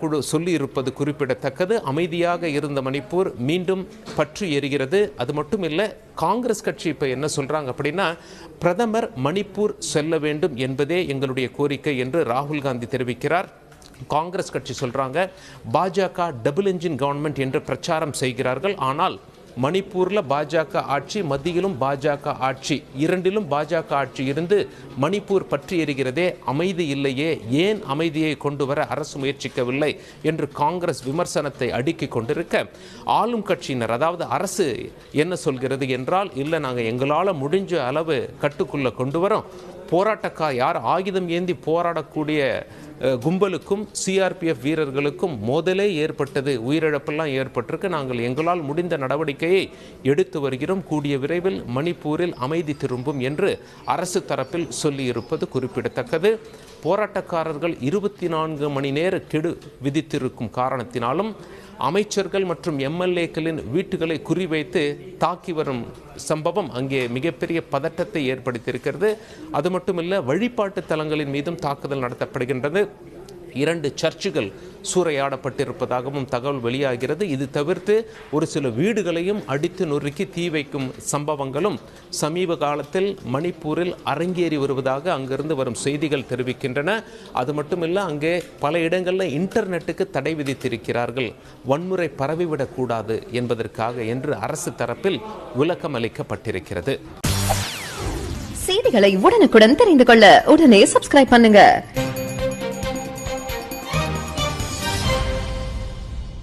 குழு சொல்லி இருப்பது குறிப்பிடத்தக்கது. அமைதியாக இருந்த மணிப்பூர் மீண்டும் பற்று எரிகிறது. அது மட்டும் இல்லை காங்கிரஸ் கட்சி இப்போ என்ன சொல்றாங்க அப்படின்னா பிரதமர் மணிப்பூர் செல்ல வேண்டும் என்பதே எங்களுடைய கோரிக்கை என்று ராகுல் காந்தி தெரிவிக்கிறார். காங்கிரஸ் கட்சி சொல்றாங்க பாஜக டபுள் இன்ஜின் கவர்மெண்ட் என்று பிரச்சாரம் செய்கிறார்கள். ஆனால் மணிப்பூரில் பாஜக ஆட்சி மத்தியிலும் பாஜக ஆட்சி இரண்டிலும் பாஜக ஆட்சி இருந்து மணிப்பூர் பற்றி எரிகிறதே அமைதி இல்லையே ஏன் அமைதியை கொண்டு வர அரசு முயற்சிக்கவில்லை என்று காங்கிரஸ் விமர்சனத்தை அடுக்கி கொண்டிருக்க ஆளும் கட்சியினர் அதாவது அரசு என்ன சொல்கிறது என்றால் இல்லை நாங்கள் எங்களால் முடிஞ்ச அளவு கட்டுக்குள்ளே கொண்டு வரோம். போராட்டக்கா யார்? ஆயுதம் ஏந்தி போராடக்கூடிய கும்பலுக்கும் சிஆர்பிஎஃப் வீரர்களுக்கும் மோதலே ஏற்பட்டது. உயிரிழப்பெல்லாம் ஏற்பட்டிருக்கு. நாங்கள் எங்களால் முடிந்த நடவடிக்கையை எடுத்து வருகிறோம். கூடிய விரைவில் மணிப்பூரில் அமைதி திரும்பும் என்று அரசு தரப்பில் சொல்லியிருப்பது குறிப்பிடத்தக்கது. போராட்டக்காரர்கள் இருபத்தி நான்கு மணி நேர கெடு விதித்திருக்கும் காரணத்தினாலும் அமைச்சர்கள் மற்றும் எம்எல்ஏக்களின் வீட்டுகளை குறிவைத்து தாக்கி வரும் சம்பவம் அங்கே மிகப்பெரிய பதட்டத்தை ஏற்படுத்தியிருக்கிறது. அது மட்டுமில்ல வழிபாட்டு தலங்களின் மீதும் தாக்குதல் நடத்தப்படுகின்றது. இரண்டு சர்ச்சுகள் சூறையாடப்பட்டிருப்பதாகவும் தகவல் வெளியாகிறது. இது தவிர்த்து ஒரு சில வீடுகளையும் அடித்து நொறுக்கி தீ வைக்கும் சம்பவங்களும் சமீப காலத்தில் மணிப்பூரில் அரங்கேறி வருவதாக அங்கிருந்து வரும் செய்திகள் தெரிவிக்கின்றன. அது மட்டுமில்ல அங்கே பல இடங்களில் இன்டர்நெட்டுக்கு தடை விதித்திருக்கிறார்கள். வன்முறை பரவிவிடக்கூடாது என்பதற்காக என்று அரசு தரப்பில் விளக்கம் அளிக்கப்பட்டிருக்கிறது. செய்திகளை உடனுக்குடன் தெரிந்து கொள்ள உடனே சப்ஸ்கிரைப் பண்ணுங்க.